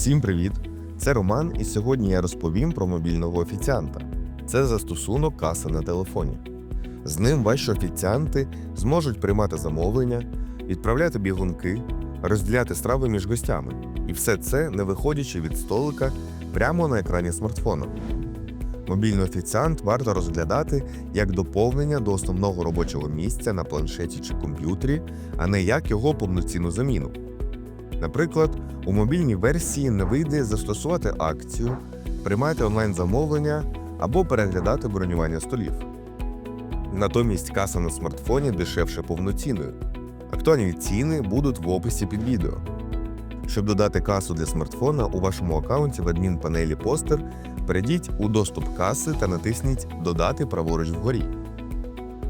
Всім привіт! Це Роман, і сьогодні я розповім про мобільного офіціанта. Це застосунок каса на телефоні. З ним ваші офіціанти зможуть приймати замовлення, відправляти бігунки, розділяти страви між гостями. І все це не виходячи від столика прямо на екрані смартфона. Мобільний офіціант варто розглядати як доповнення до основного робочого місця на планшеті чи комп'ютері, а не як його повноцінну заміну. Наприклад, у мобільній версії не вийде застосувати акцію, приймати онлайн-замовлення або переглядати бронювання столів. Натомість каса на смартфоні дешевше повноцінної. Актуальні ціни будуть в описі під відео. Щоб додати касу для смартфона у вашому аккаунті в адмінпанелі Постер, перейдіть у доступ каси та натисніть Додати праворуч вгорі.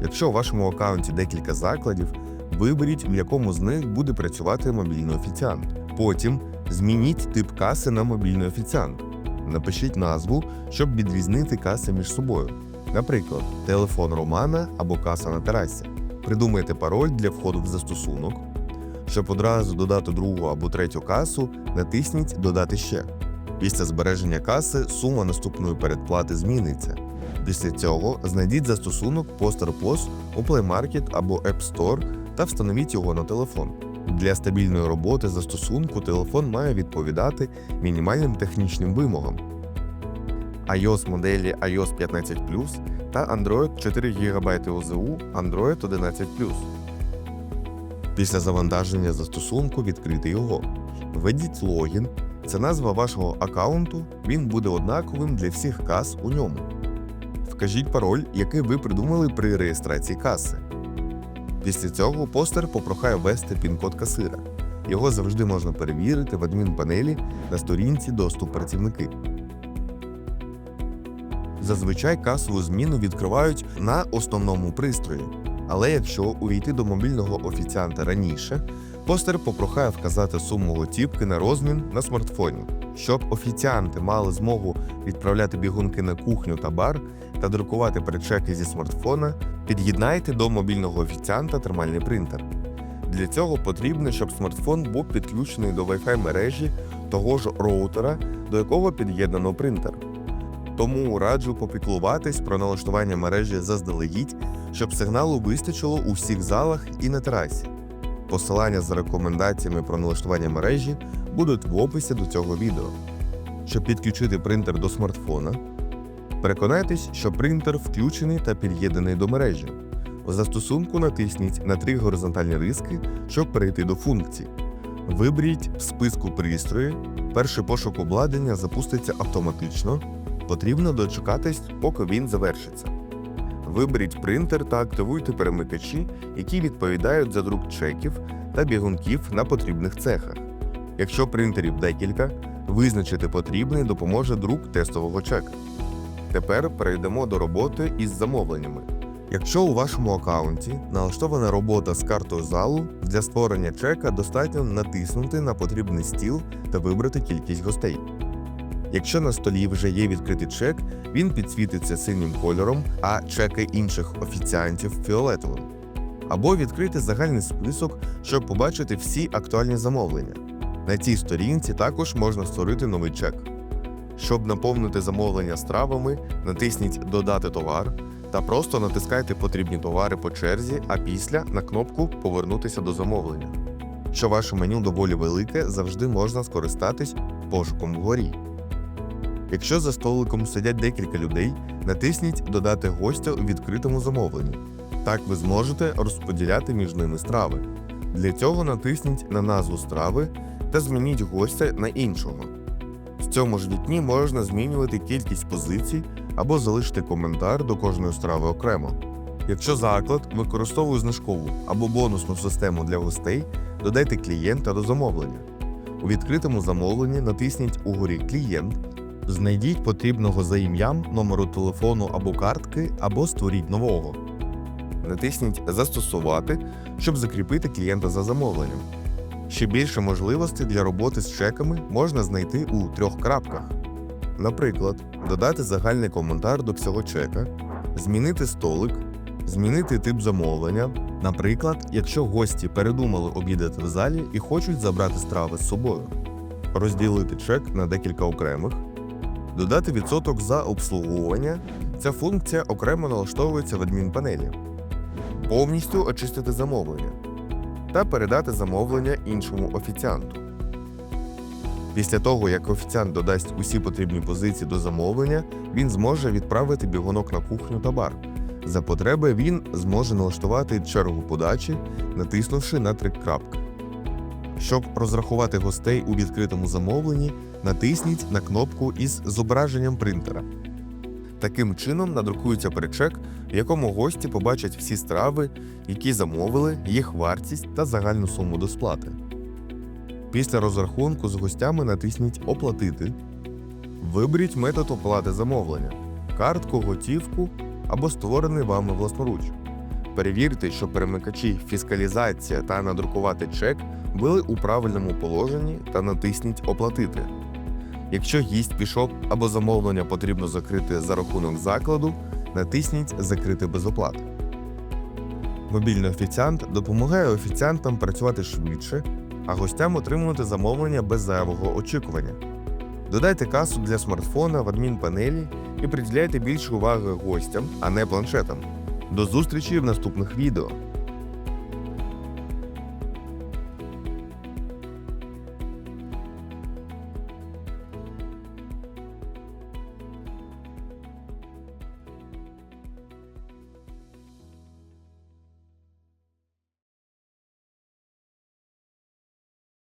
Якщо у вашому аккаунті декілька закладів, виберіть, в якому з них буде працювати мобільний офіціант. Потім змініть тип каси на мобільний офіціант. Напишіть назву, щоб відрізнити каси між собою. Наприклад, телефон Романа або каса на терасі. Придумайте пароль для входу в застосунок. Щоб одразу додати другу або третю касу, натисніть Додати ще. Після збереження каси сума наступної передплати зміниться. Після цього знайдіть застосунок Poster POS у Play Market або App Store та встановіть його на телефон. Для стабільної роботи застосунку телефон має відповідати мінімальним технічним вимогам. iOS моделі iOS 15 та Android 4 ГБ ОЗУ Android 11 Після завантаження застосунку відкрити його. Введіть логін. Це назва вашого аккаунту, він буде однаковим для всіх кас у ньому. Вкажіть пароль, який ви придумали при реєстрації каси. Після цього постер попрохає ввести пін-код касира. Його завжди можна перевірити в адмінпанелі на сторінці доступ працівники. Зазвичай касову зміну відкривають на основному пристрої. Але якщо увійти до мобільного офіціанта раніше, постер попрохає вказати суму готівки на розмін на смартфоні. Щоб офіціанти мали змогу відправляти бігунки на кухню та бар та друкувати передчеки зі смартфона, під'єднайте до мобільного офіціанта термальний принтер. Для цього потрібно, щоб смартфон був підключений до Wi-Fi мережі того ж роутера, до якого під'єднано принтер. Тому раджу попіклуватись про налаштування мережі заздалегідь, щоб сигналу вистачило у всіх залах і на терасі. Посилання з рекомендаціями про налаштування мережі будуть в описі до цього відео. Щоб підключити принтер до смартфона, переконайтесь, що принтер включений та під'єднаний до мережі. У застосунку натисніть на три горизонтальні риски, щоб перейти до функцій. Виберіть в списку пристрої, перший пошук обладнання запуститься автоматично. Потрібно дочекатись, поки він завершиться. Виберіть принтер та активуйте перемикачі, які відповідають за друк чеків та бігунків на потрібних цехах. Якщо принтерів декілька, визначити потрібний допоможе друк тестового чека. Тепер перейдемо до роботи із замовленнями. Якщо у вашому аккаунті налаштована робота з картою залу, для створення чека достатньо натиснути на потрібний стіл та вибрати кількість гостей. Якщо на столі вже є відкритий чек, він підсвітиться синім кольором, а чеки інших офіціантів фіолетовим. Або відкрити загальний список, щоб побачити всі актуальні замовлення. На цій сторінці також можна створити новий чек. Щоб наповнити замовлення стравами, натисніть Додати товар та просто натискайте потрібні товари по черзі, а після на кнопку Повернутися до замовлення. Що ваше меню доволі велике, завжди можна скористатись пошуком вгорі. Якщо за столиком сидять декілька людей, натисніть Додати гостя у відкритому замовленні. Так ви зможете розподіляти між ними страви. Для цього натисніть на назву страви та змініть гостя на іншого. В цьому ж вікні можна змінювати кількість позицій або залишити коментар до кожної страви окремо. Якщо заклад використовує знижкову або бонусну систему для гостей, додайте клієнта до замовлення. У відкритому замовленні натисніть угорі Клієнт, знайдіть потрібного за ім'ям номеру телефону або картки, або створіть нового. Натисніть Застосувати, щоб закріпити клієнта за замовленням. Ще більше можливостей для роботи з чеками можна знайти у трьох крапках. Наприклад, додати загальний коментар до всього чека, змінити столик, змінити тип замовлення. Наприклад, якщо гості передумали обідати в залі і хочуть забрати страви з собою. розділити чек на декілька окремих, додати відсоток за обслуговування. Ця функція окремо налаштовується в адмінпанелі, повністю очистити замовлення та передати замовлення іншому офіціанту. Після того, як офіціант додасть усі потрібні позиції до замовлення, він зможе відправити бігунок на кухню та бар. За потреби він зможе налаштувати чергу подачі, натиснувши на три крапки. Щоб розрахувати гостей у відкритому замовленні, натисніть на кнопку із зображенням принтера. Таким чином надрукується перечек, в якому гості побачать всі страви, які замовили, їх вартість та загальну суму до сплати. Після розрахунку з гостями натисніть Оплатити. Виберіть метод оплати замовлення, картку, готівку або створений вами власноруч. Перевірте, що перемикачі фіскалізація та надрукувати чек були у правильному положенні та натисніть Оплатити. Якщо гість пішов або замовлення потрібно закрити за рахунок закладу, натисніть Закрити без оплати. Мобільний офіціант допомагає офіціантам працювати швидше, а гостям отримувати замовлення без зайвого очікування. Додайте касу для смартфона в адмінпанелі і приділяйте більше уваги гостям, а не планшетам. До зустрічі в наступних відео.